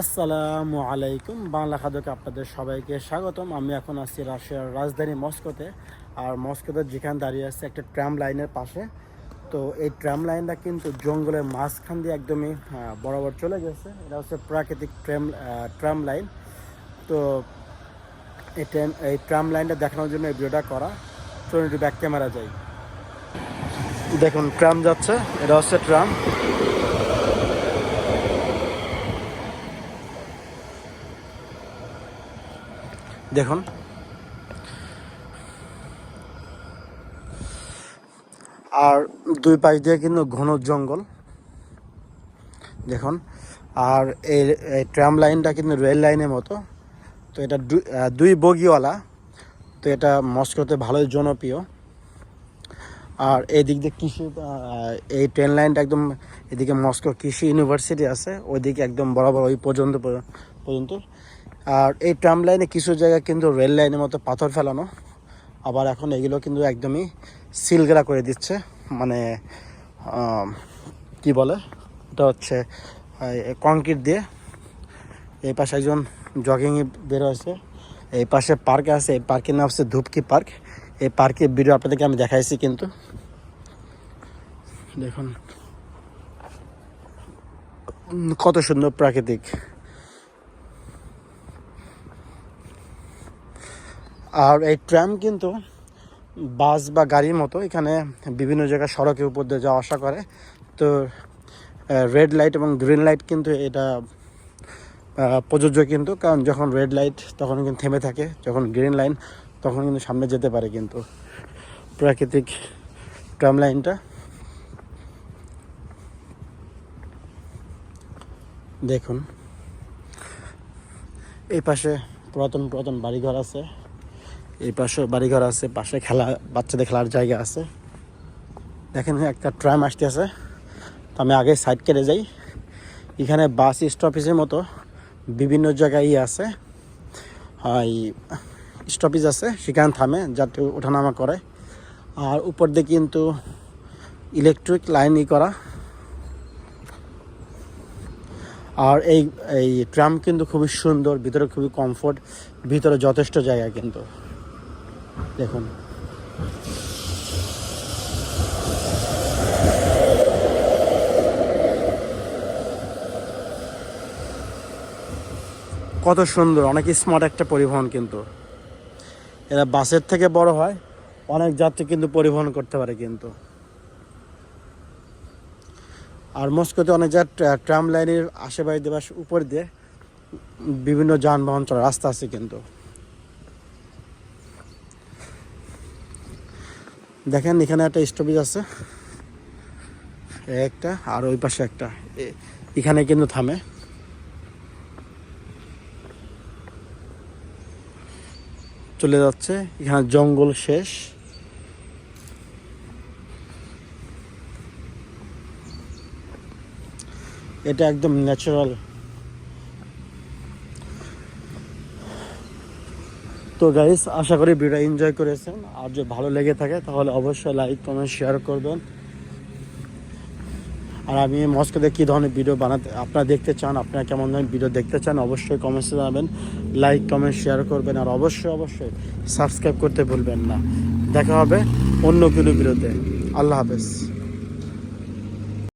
আসসালামু আলাইকুম। বাংলা খাদ্যকে আপনাদের সবাইকে স্বাগতম। আমি এখন আছি রাশিয়ার রাজধানী মস্কোতে। আর মস্কোতে যেখানে দাঁড়িয়ে আছে একটা ট্রাম লাইনের পাশে। তো এই ট্রাম লাইনটা কিন্তু জঙ্গলের মাঝখান দিয়ে একদমই বরাবর চলে গেছে। এটা হচ্ছে প্রাকৃতিক ট্রাম ট্রাম লাইন। তো এই ট্রাম এই ট্রাম লাইনটা দেখানোর জন্য এই ভিডিওটা করা। চলুন একটু ব্যাক ক্যামেরা যাই। দেখুন, ট্রাম যাচ্ছে। এটা হচ্ছে ট্রাম। দেখুন। আর দুই পাশ দিয়ে কিন্তু ঘন জঙ্গল। দেখুন। আর এই ট্রাম লাইনটা কিন্তু রেল লাইনের মতো। তো এটা দুই বগিওয়ালা। তো এটা মস্কোতে ভালোই জনপ্রিয়। আর এদিক দিয়ে কৃষি এই ট্রেন লাইনটা একদম এদিকে মস্কো কৃষি ইউনিভার্সিটি আছে। ওইদিকে একদম বরাবর ওই পর্যন্ত পর্যন্ত। আর এই ট্রাম লাইনে কিছু জায়গা কিন্তু রেল লাইনের মতো পাথর ফেলানো, আবার এখন এগুলো কিন্তু একদমই সিলগেরা করে দিচ্ছে। মানে কি বলে? এটা হচ্ছে কংক্রিট দিয়ে। এই পাশে একজন জগিংয়ে বের হয়েছে। এই পাশে পার্ক আছে। এই পার্কের নাম হচ্ছে ধূপকি পার্ক এই পার্কের ভিডিও আপনাদেরকে আমি দেখাইছি কিন্তু। দেখুন। কত সুন্দর প্রাকৃতিক। আর এই ট্রাম কিন্তু বাস বা গাড়ির মতো, এখানে বিভিন্ন জায়গায় সড়কের উপর দিয়ে যাওয়া আসা করে। তো রেড লাইট এবং গ্রিন লাইট কিন্তু এটা প্রযোজ্য কিন্তু, কারণ যখন রেড লাইট তখন কিন্তু থেমে থাকে, যখন গ্রিন লাইন তখন কিন্তু সামনে যেতে পারে কিন্তু প্রাকৃতিক ট্রাম লাইনটা দেখুন, এই পাশে পুরাতন পুরাতন বাড়িঘর আছে। এই পাশে বাড়িঘর আছে, পাশে খেলা, বাচ্চাদের খেলার জায়গা আছে। দেখেন একটা ট্রাম আসতেছে। তো আমি আগে সাইড কেটে যাই। এখানে বাস স্টপেজের মতো বিভিন্ন জায়গায় ইয়ে আছে। এই স্টপেজ আছে, সেখানে থামে, যাতে ওঠানামা করে। আর উপর দিয়ে কিন্তু ইলেকট্রিক লাইন ই করা। আর এই এই ট্রাম কিন্তু খুবই সুন্দর, ভিতরে খুবই কমফোর্ট ভিতরে যথেষ্ট জায়গা কিন্তু। দেখুন। কত সুন্দর, অনেক স্মার্ট একটা পরিবহন কিন্তু। এরা বাসের থেকে বড় হয়, অনেক যাত্রী কিন্তু পরিবহন করতে পারে কিন্তু। আর মস্কোতে অনেক যা ট্রাম লাইনের আশেপাশে দিয়ে উপর দিয়ে বিভিন্ন যানবাহন চলার রাস্তা আছে কিন্তু। দেখেন, এখানে একটা স্টপেজ আছে। একটা আর ওই পাশে একটা। এখানে কিন্তু থামে। চলে যাচ্ছে। এখানে জঙ্গল শেষ। এটা একদম ন্যাচারাল তো গাইস আশা করি ভিডিও এনজয় করেছেন। আর যদি ভালো লেগে থাকে, তাহলে অবশ্যই লাইক কমেন্ট শেয়ার করবেন। আর আমি মস্কোতে কী ধরনের ভিডিও বানাতে আপনারা দেখতে চান, আপনারা কেমন ধরনের ভিডিও দেখতে চান, অবশ্যই কমেন্টসে জানাবেন। লাইক কমেন্ট শেয়ার করবেন। আর অবশ্যই অবশ্যই সাবস্ক্রাইব করতে ভুলবেন না। দেখা হবে অন্য কোনো ভিডিওতে আল্লাহ হাফেজ।